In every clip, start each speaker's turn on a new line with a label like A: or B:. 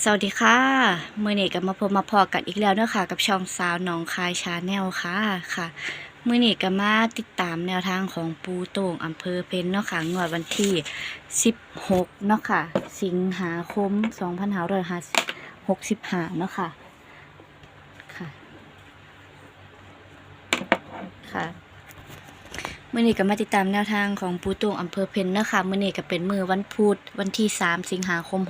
A: สวัสดีค่ะเมื่อนี้ก็มาพบมาพอกันอีกแล้วเนาะค่ะ กับช่องสาวหนองคายชาแนลค่ะค่ะเมื่อนี้ก็มาติดตามแนวทางของปูโต่งอำเภอเพนเนาะค่ะงวดวันที่ 16 เนาะค่ะ สิงหาคม 2565 เนาะค่ะค่ะ ค่ะ มื่อนี้ก็มาติดตามแนวทางของปูตุงอำเภอเพนนะคะมื่อนี้ก็เป็นมือวันพุธวันที่ 3 สิงหาคม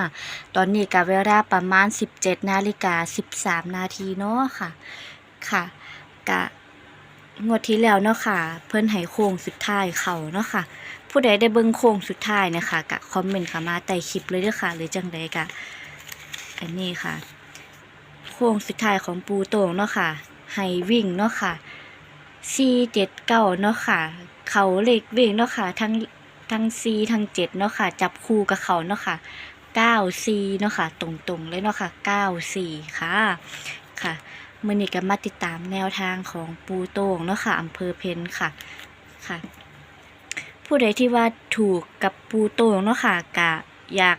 A: 65 ตอนนี้ก็เวลาประมาณ 17 นาฬิกา 13 นาทีเนาะค่ะ ค่ะกะงวดที่แล้วเนาะค่ะ เพิ่นให้โค้งสุดท้ายเขาเนาะค่ะ ผู้ใดได้เบิ่งโค้งสุดท้ายนะคะกะคอมเมนต์เข้ามาใต้คลิปเลยเด้อค่ะ หรือจังใดกะอันนี้ค่ะ โค้งสุดท้ายของปูตงเนาะค่ะให้วิ่งเนาะค่ะ สี่เจ็ดเก้าเนาะค่ะ เขาเลขวิ่งเนาะค่ะ ทั้งทั้งสี่ทั้งเจ็ดเนาะค่ะ จับคู่กับเขาเนาะค่ะเก้าสี่เนาะค่ะ ตรงๆเลยเนาะค่ะเก้าสี่ค่ะ ค่ะมือนี้ก็มาติดตามแนวทางของปูโต่งเนาะค่ะอำเภอเพนค่ะ ค่ะ ผู้ใดที่ว่าถูกกับปูโต่งเนาะค่ะกะอยาก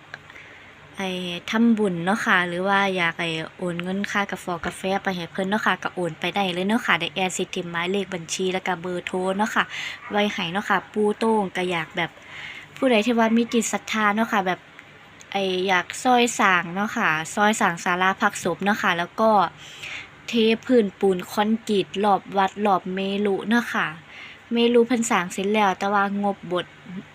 A: ไอ้ทำบุญเนาะค่ะ หรือว่าอยากไอ้โอนเงินค่ากาแฟกาแฟไปให้เพิ่นเนาะค่ะก็โอนไปได้เลยเนาะค่ะได้แอร์สิทิมหมายเลขบัญชีแล้วก็เบอร์โทรเนาะค่ะ ไว้ให้เนาะค่ะ ปูโต้งก็อยากแบบผู้ใดที่ว่ามีจิตศรัทธาเนาะค่ะแบบไออยากซอยสางเนาะค่ะ ซอยสางศาลาพักศพเนาะค่ะ แล้วก็เทพื้นปูนคอนกรีตรอบวัดรอบเมรุเนาะค่ะ เมรุเพิ่นสางเสร็จแล้ว แต่ว่างบบด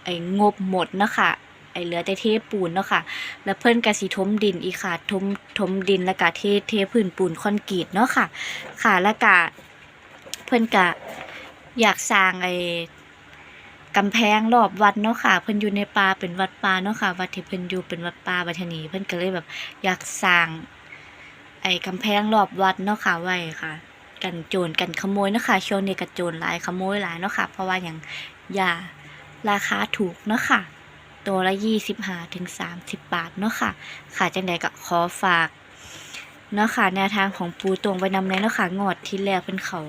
A: ไอ้งบหมดเนาะค่ะ ไอ้เหลือแต่เทปูนเนาะค่ะ แล้วเพิ่นก็สิถมดินอีกค่ะถมถมดินแล้วก็เทเทพื้นปูนคอนกรีตเนาะค่ะ ค่ะแล้วก็เพิ่นก็อยากสร้างไอ้กำแพงรอบวัดเนาะค่ะ เพิ่นอยู่ในป่าเป็นวัดป่าเนาะค่ะ วัดที่เพิ่นอยู่เป็นวัดป่าบัดนี้เพิ่นก็เลยแบบอยากสร้าง ไอ้กำแพงรอบวัดเนาะค่ะไว้ค่ะ กันโจรกันขโมยเนาะค่ะช่วงนี้ก็โจรหลายขโมยหลายเนาะค่ะ เพราะว่าอย่างยาราคาถูกเนาะค่ะ ตัวละยี่สิบห้าถึงสามสิบบาทเนาะค่ะ ค่ะจังใดก็ขอฝากเนาะค่ะแนวทางของปูตรงไปนำในเนาะค่ะงวดที่แล้วเพิ่นเขา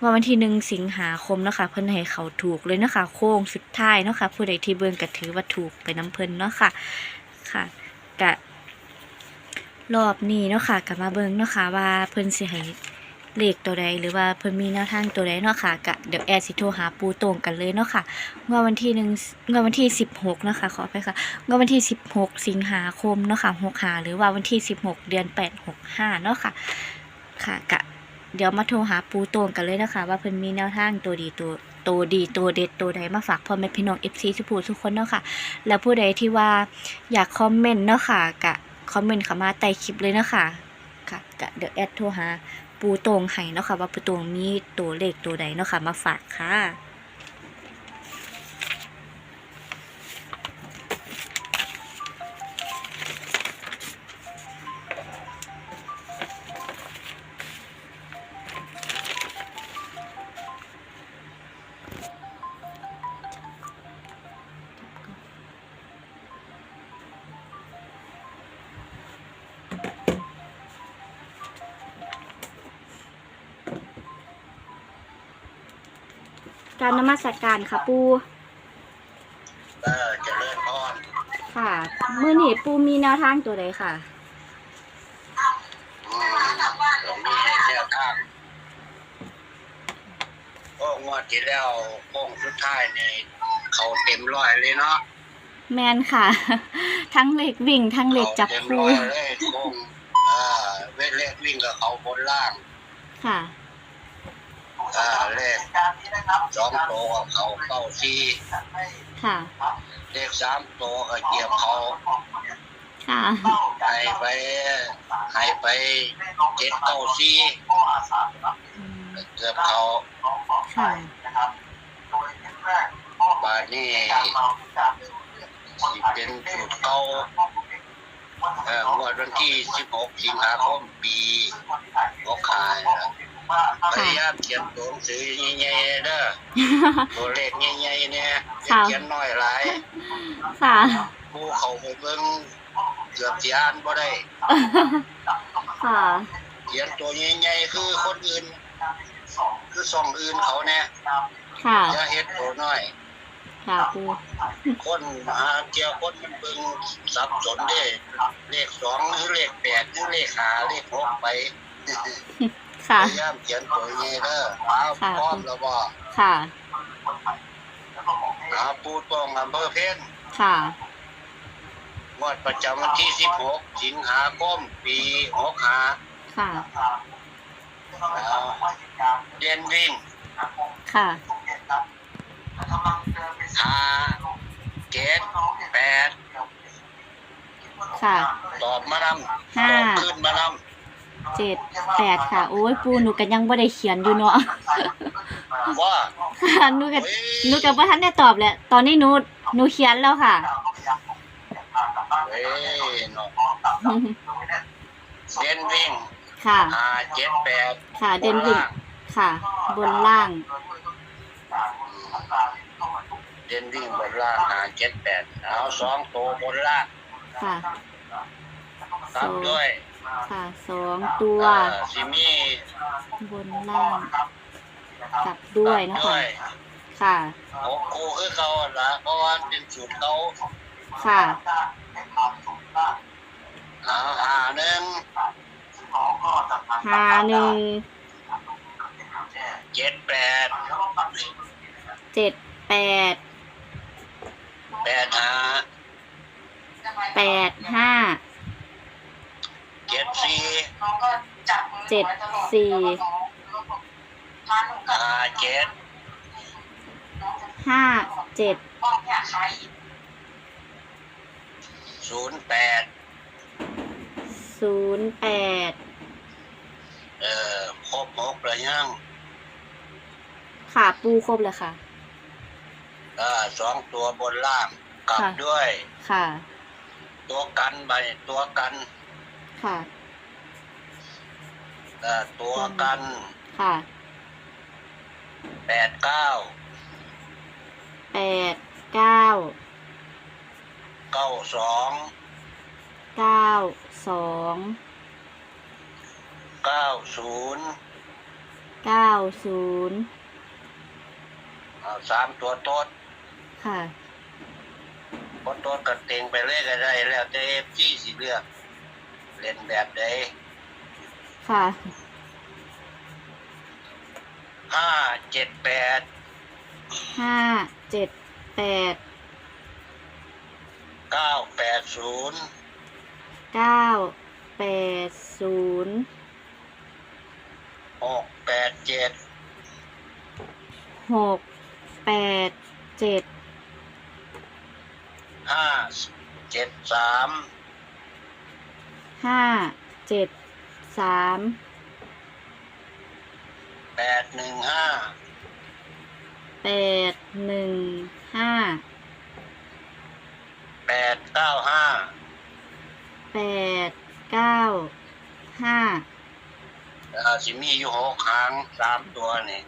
A: ว่าวันที่หนึ่งสิงหาคมเนาะค่ะเพิ่นให้เขาถูกเลยเนาะค่ะโค้งสุดท้ายเนาะค่ะผู้ใดที่เบิ่งก็ถือว่าถูกไปน้ำเพิ่นเนาะค่ะค่ะกะรอบนี้เนาะค่ะกลับมาเบิ่งเนาะค่ะว่าเพิ่นสิให้ เลขตัวใดหรือว่าเพิ่นมีแนวทางตัวใดเนาะค่ะกะเดี๋ยวแอร์สิโทรหาปูตรงกันเลยเนาะค่ะเมื่อวันที่หนึ่งเมื่อวันที่สิบหกนะคะขอไปค่ะเมื่อวันที่สิบหกสิงหาคมเนาะค่ะหกหาหรือว่าวันที่สิบหกเดือนแปดหกห้าเนาะค่ะค่ะกะเดี๋ยวมาโทรหาปูโตงกันเลยนะคะ ว่าเพิ่นมีแนวทางตัวดีตัวตัวดีตัวเด็ดตัวใดมาฝากพ่อแม่พี่น้องเอฟซีทุกผู้ทุกคนเนาะค่ะ แล้วผู้ใดที่ว่าอยากคอมเมนต์เนาะค่ะกะคอมเมนต์เข้ามาใต้คลิปเลยเนาะค่ะค่ะกะเดี๋ยวแอดโทรหา ปูโตงให้เนาะค่ะว่าปูโตงมีตัวเลขตัวใดเนาะค่ะมาฝากค่ะ การนมัสการค่ะปู
B: เออเจริญพร
A: ค่ะ มื้อนี้ปูมีแนวทางตัวใดค่ะ
B: อืมผมมีแนวทางโอ้งวดที่แล้วโค้งสุดท้ายนี่เขาเต็มร้อยเลยเนาะ
A: แมนค่ะ ทั้งเหล็กวิ่ง ทั้งเหล็กจับ
B: ขาเต็ม
A: คู่
B: ร้อยเลยโค้งเอ่าเวทเลขวิ่งกับเขาบนล่าง
A: ค่ะ
B: อ่าเลขสองโตวกับเขาเก้าสี่
A: ค่ะ
B: เลขสามโตวกับเกียบเขา
A: ค่ะ
B: ให้ไปให้ไปเจ็ดเก้าสี่
A: อืม
B: เกือบเขา
A: ค่ะ
B: บาดนี้สิเป็นสูตรเก่าเอ่องวดวันที่16สิงหาคมปีหกขายนะ พยายามเขียนตัวหนังสือใหญ่ๆเด้อตัวเลขใหญ่ๆเนี่ยอย่าเขียนน้อยหลาย
A: ค่ะ
B: ผู้เขาไปเบิ่งเกือบสิอ่านบ่ได้
A: ค่ะ
B: เขียนตัวใหญ่ๆคือคนอื่น คือส่องอื่นเขาแน่
A: ค่ะ
B: อย่าเฮ็ดตัวน้อย
A: ค่ะปู
B: คนหาเกี่ยวคนมันเบิ่งสับสนเด้เลขสองหรือเลขแปดหรือเลขห้าเลขหกไป
A: ค่ะ
B: พยายามเขียนตัวนี้เด้อเอา
A: ค่ะ
B: พร้อมแล้วบ่
A: ค่ะ
B: หาปูตรงอำเภอเพ็ญ
A: ค่ะ
B: งวดประจำวันที่ 16 สิงหาคม ปี65
A: ค่ะ
B: เอาเด่นวิ่ง
A: ค่ะ
B: หาเจ็ดแปด
A: ค่ะ
B: ตอบมานำ
A: ห้า
B: ตอบขึ้นมาน
A: เจ็ดแปดค่ะ โอ้ยปูหนูกันยังบ่ได้เขียนอยู่เนาะำ
B: ว่า
A: ค่ะหนูกับ
B: เฮ้ย
A: หนูกับว่าท่านได้ตอบแหละ ตอนนี้หนูหนูเขียนแล้วค่ะ
B: เฮ้ยเนาะเด่นวิ่ง
A: ค่ะ
B: หาเจ็ดแปด
A: ค่ะ เด่นวิ่ง ค่ะ บนล่าง
B: เด่นวิ่งบนล่างหาเจ็ดแปดเอาสองตัวบนล่าง
A: ค่ะ
B: ตามด้วย
A: ค่ะสองตัว
B: เอ่อซิมี
A: บนล่างกลับด้วยเนาะ
B: ด้
A: คะ
B: วย
A: ค่ะ
B: หกคู่คือเขาละเพราะว่าเป็นสูตรเขา
A: ค่ะ
B: เอาหาหนึ่ง
A: หาหนึ่ง
B: เจ็ดแปด
A: เจ็ดแปด
B: แปดห้า
A: แปดห้า
B: เจ็ดสี่
A: เจ็ดสี่
B: ห้าเจ็ด
A: ห้าเจ็ด
B: ศูนย์แปด
A: ศูนย์แปด
B: เอ่อครบหกแล้วยัง
A: ค่ะปูครบเลยค่ะ
B: เอ่อสองตัวบนล่างกลับ
A: ค่ะ
B: ด้วย
A: ค่ะ
B: ตัวกันไปตัวกัน
A: ค่ะ
B: เอ่อตัวกัน
A: ค่ะ
B: แปดเก้า
A: แปดเก้า
B: เก้าสอง
A: เก้า สอง
B: เก้าศูนย์
A: เก้าศูนย์
B: เอาสามตัวโต๊ด
A: ค่ะ
B: พอโต๊ดก็เต็งไปเลยก็ได้แล้วแต่เอฟซีสิเลือก เล่นแบบใด
A: ค่ะ
B: ห้าเจ็ดแปด
A: ห้าเจ็ดแปด
B: เก้าแปดศูนย์
A: เก้าแปดศูนย์
B: หกแปดเจ็ด
A: หกแปดเจ็ด
B: ห้าเจ็ดสาม
A: ห้าเจ็ดสาม
B: แปดหนึ่งห้า
A: แปดหนึ่งห้า
B: แปดเก้าห้า
A: แปดเก้าห้า
B: เอ่อสิมีอยู่หกหางสามตัวนี่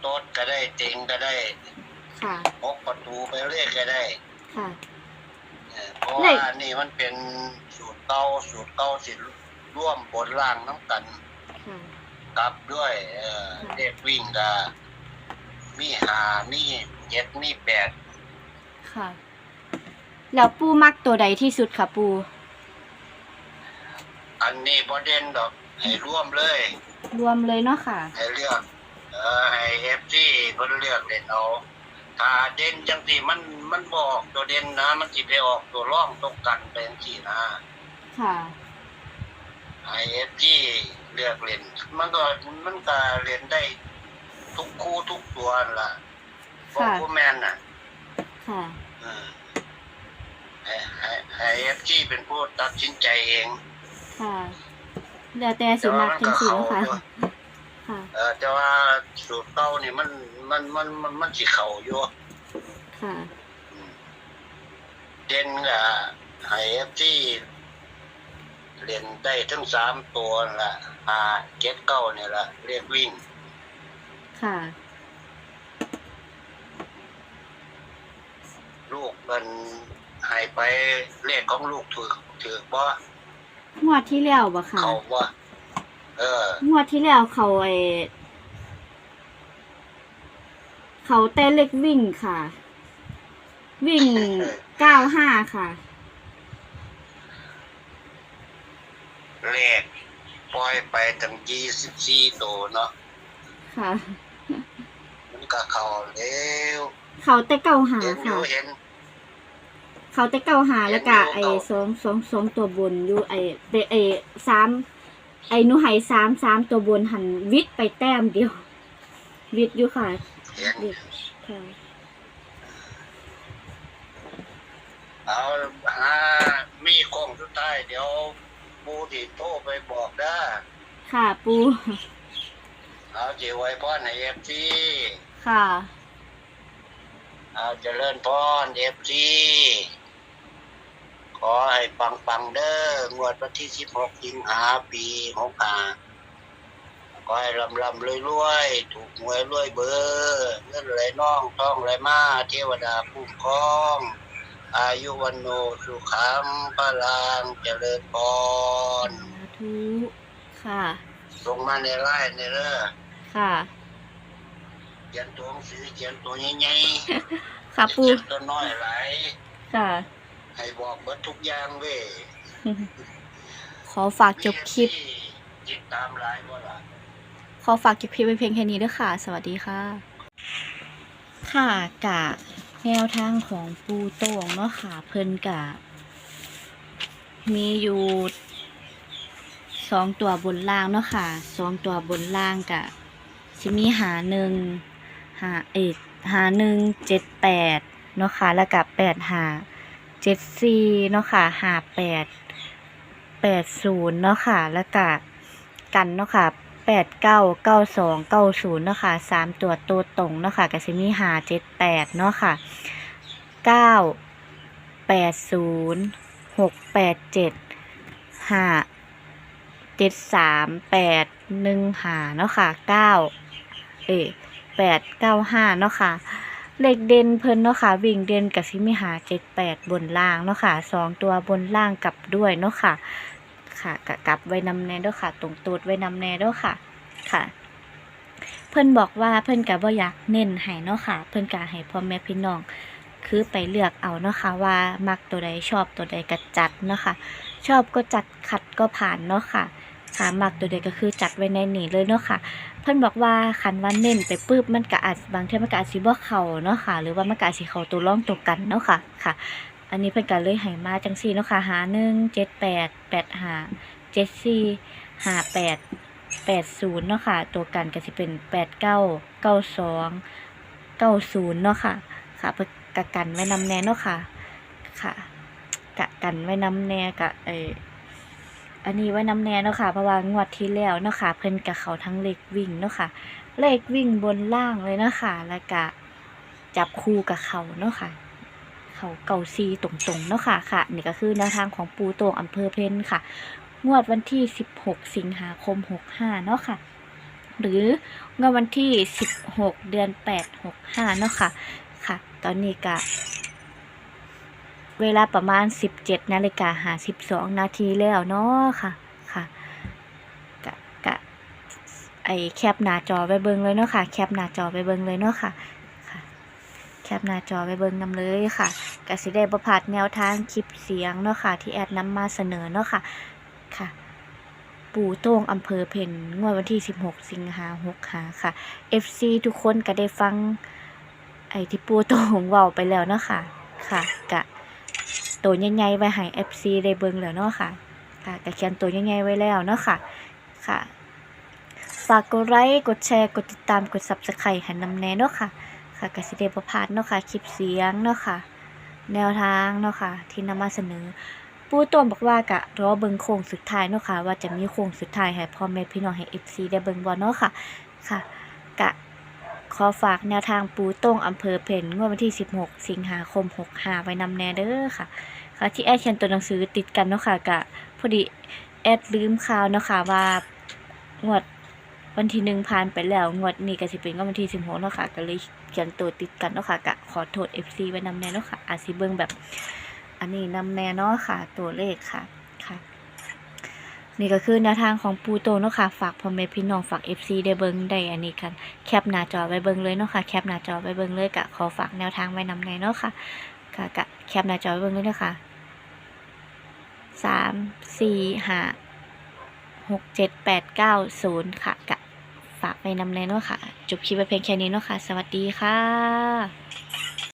B: โต๊ดก็ได้เต็งก็ได้
A: ค่ะ
B: หกประตูไปเรื่อยก็ได้
A: ค่ะ
B: เออเพราะ
A: เล
B: ว่า
A: ข
B: นี่มันเป็นสูตรเก่าสูตรเก่าสิร่วมบนล่างน้ำกัน
A: ค่ะ
B: กลับด้วยเออ
A: ค่ะ
B: เลขวิ่งก็มีหามีเจ็ดมีแปด
A: ค่ะ แล้วปูมักตัวใดที่สุดค่ะปู
B: อันนี้ประเด็นดอกให้ร่วมเลย
A: รวมเลยเนาะค่ะ
B: ให้เลือก เออให้เอฟซีเพิ่นเลือกเล่นเอาถ้าเด่นจังสิมัน มันบออกตัวเด่นนะ มันสิไปออกตัวร่องตกกันเป็นจังซี่นะ
A: ค่ะ
B: ให้เอฟซีเลือกเล่นมันก็มันก็เล่นได้ทุกคู่ทุกตัวนั่นล่ะพวก
A: ค่ะ
B: ผู้แมนน่ะ
A: ค่ะ
B: อืมให้ให้ให้เอฟซีเป็นผู้ตัดสินใจเอง
A: ค่ะแล้วแต่สิมักจังสิเนาะค่ะค่ะ
B: เออแต่ว่าสูตรเก่านี่มันมันมันมันมันสิเข้าอยู่
A: ค่ะ
B: เด่นกับไฮเอฟที่เรียนได้ทั้งสามตัวนั่นละหาเจ็ดเก้าเนี่ยละเรียกวิ่ง
A: ค่ะ
B: ลูกมันใหายไปเลขของลูกถือถือบ่
A: งวดที่แล้วบ่ค่ะ
B: เขาบ่เออ
A: งวดที่แล้วเขาไอเขาเต้นเล็กวิ่งค่ะ วิ่งเก้าห้าค่ะ
B: เลขปล่อยไปตั้งยี่สิบสี่ตัวเนาะ
A: ค่ะ
B: มันก็เข้าเร็ว
A: เขาแต่เก้าหา
B: เห็นอ
A: ค่ะ
B: ยู่เห็น
A: เขาแต่เก้าหาแล้วก็
B: เห็นอยู่
A: ไอ้สองสองสองตัวบนอยู่ไอ้เปไอ้สามไอ้หนูไหสามสามตัวบนหันวิทย์ไปแต้มเดียว วิทย์อยู่ค่ะ
B: เห็น
A: เด็กค่ะ
B: เอาหามีโค้งสุดท้ายเดี๋ยวปูที่โทรไปบอกได้
A: ค่ะปู
B: เอาจีไว้พ่อในเอฟซี
A: ค่ะ
B: เอาเจริญพรเอฟซีขอให้ปังปังๆเด้องวดวันที่สิบหกสิงหาปีหกห้าขอให้ลำลำรวยรวยๆถูกหวยรวยเบอร์เงินไหลน่องท่องไหลมา เทวดาคุ้มครอง อายุวันโนสุขังพลางเจริญพร
A: สาธุค่ะ
B: ลงมาในไร่ในเร่อ
A: ค่ะ
B: เขียนตัวหนังสือเขียนตัวใหญ่
A: ค่ะ
B: ๆ
A: ปู
B: เขียนตัวน้อยหลาย
A: ค่ะ
B: ให้บอกเบิดทุกอย่างเว้ย
A: ขอฝากจบคลิป
B: มีที่ติดตามหลายบ่ล่ะ
A: ขอฝากจบคลิปไว้เพียงแค่นี้ด้วยค่ะ สวัสดีค่ะ ค่ะกะ แนวทางของปูโต่งเนาะค่ะ เพิ่นกะมีอยู่สองตัวบนล่างเนาะค่ะสองตัวบนล่างกะจะมีหาหนึ่งหาเอกหาหนึ่งเจ็ดแปดเนาะค่ะแล้วกับแปดหาเจ็ดสี่เนาะค่ะหาแปดแปดศูนย์เนาะค่ะแล้วก็กันเนาะค่ะแปดเก้าเก้าสองเก้าศูนย์เนาะค่ะสามตัวตัวตรงเนาะค่ะก็จะมีหาเจ็ดแปดเนาะค่ะ เก้าแปดศูนย์หกแปดเจ็ดห้าเจ็ดสามแปดหนึ่งหาเนาะค่ะเก้าเอยแปดเก้าห้าเนาะค่ะเลขเด่นเพิ่นเนาะค่ะวิ่งเด่นกับซิมิหาเจ็ดแปดบนล่างเนาะค่ะสองตัวบนล่างกลับด้วยเนาะค่ะ ค่ะกะกลับไว้นำแน่เด้วยค่ะ ตรงตูดไว้นำแน่เด้วยค่ะ ค่ะ เพิ่นบอกว่าเพิ่นกะบ่อยากเน้นให้เนาะค่ะ เพิ่นกะให้พ่อแม่พี่น้อง คือไปเลือกเอาเนาะค่ะว่ามักตัวใดชอบตัวใดก็จัดเนาะค่ะชอบก็จัดขัดก็ผ่านเนาะค่ะค่ะมักตัวใดก็คือจัดไว้ในนี่เลยเนาะค่ะเพิ่อนบอกว่าคันว่าเน้นไปปุ๊บมันก็อาจบางเทีมันก็อาจสิบ่เข้าเนาะค่ะหรือว่ามันก็อาจสิเข้าตัวร่องตัวกันเนาะค่ะค่ะ อันนี้เพิ่อนก็เลยให้มาจังซี่เนาะค่ะหา1 7 8 8 5 7 4 5 8 80เจ็ดสี่หาแปดแปดศูนย์เนาะค่ะ ตัวกันก็สิเป็น8 9 92 90เก้าสองเก้าศูนย์เนาะค่ะค่ะเพิ่น กะกันไว้นำแน่เนาะค่ะ ค่ะ กะกันไว้นำแน่กะเอออันนี้ไว้นำแน่เนาะค่ะเพราะว่างวดที่แล้วเนาะค่ะ เพิ่นกะเขาทั้งเลขวิ่งเนาะค่ะ เลขวิ่งบนล่างเลยเนาะค่ะ แล้วก็จับคู่กับเขาเนาะค่ะเขาเก่าซีตรงๆเนาะค่ะค่ะนี่ก็คือแนวทางของปูโตงอำเภอเพนค่ะ งวดวันที่ 16 สิงหาคม 65 เนาะค่ะ หรืองวดวันที่ 16 เดือน 8 65 เนาะคะค่ะ ตอนนี้ก็เวลาประมาณ 17นาฬิกาหา12 นาทีแล้วเนาะค่ะค่ะกะกะไอแคปหน้าจอไปเบิ่งเลยเนาะค่ะ แคปหน้าจอไปเบิ่งเลยเนาะค่ะค่ะแคปหน้าจอไปเบิ่งนำเลยค่ะก็สิได้ประพลาดแนวทางคลิปเสียงเนาะค่ะ ที่แอดนำมาเสนอเนาะค่ะ ค่ะ ปู่โต้งอำเภอเพนงวดวันที่ 16 สิงหาหกหาค่ะ FC ทุกคนก็ได้ฟัง ไอ้ที่ปูโต้งเว้าไปแล้วเนาะค่ะ ค่ะ กะตัวใหญ่ๆไว้ให้ FC ได้เบิ่งแล้วเนาะค่ะ ค่ะกะเขียนตัวใหญ่ๆไว้แล้วเนาะค่ะ ค่ะ ฝากกดไลค์ กดแชร์ กดติดตาม กด Subscribe ให้นำแน่เนาะค่ะ ค่ะกสิเดประพาดเนาะค่ะ คลิปเสียงเนาะค่ะ แนวทางเนาะค่ะ ที่นำมาเสนอ ปูต้นบอกว่ากะรอเบิ่งโค้งสุดท้ายเนาะค่ะ ว่าจะมีโค้งสุดท้ายให้พ่อแม่พี่น้องให้ FC ได้เบิ่งบ่เนาะค่ะ ค่ะ กะ ขอฝากแนวทางปูโต้งอำเภอเพนงวดวันที่ 16 สิงหาคม 65 ไว้นำแนเด้อค่ะ ค่ะที่แอดเขียนตัวหนังสือติดกันเนาะค่ะกะพอดีแอดลืมข่าวเนาะค่ะว่างวดวันที่หนึ่งผ่านไปแล้วงวดนี้ก็สิเป็นงวดวันที่16เนาะค่ะก็เลยเขียนตัวติดกันเนาะค่ะกะขอโทษ FC ไว้นำแนเนาะค่ะอาจสิเบิ่งแบบ อันนี้นำแนเนาะค่ะ ตัวเลขค่ะ นี่ก็คือแนวทางของปูโตเนาะค่ะฝากพ่อแม่พี่น้องฝาก FC ได้เบิ้งได้อันนี้กันแคปหน้าจอไว้เบิ้งเลยเนาะค่ะแคปหน้าจอไว้เบิ้งเลยกะขอฝากแนวทางไว้นำในเนาะค่ะค่ะกะแคปหน้าจอไว้เบิ้งเลยเนาะค่ะสามสี่ห้าหกเจ็ดแปดเก้าศูนย์ค่ะกะฝากไปนำในเนาะค่ะ จบคลิปไปเพียงแค่นี้เนาะค่ะ สวัสดีค่ะ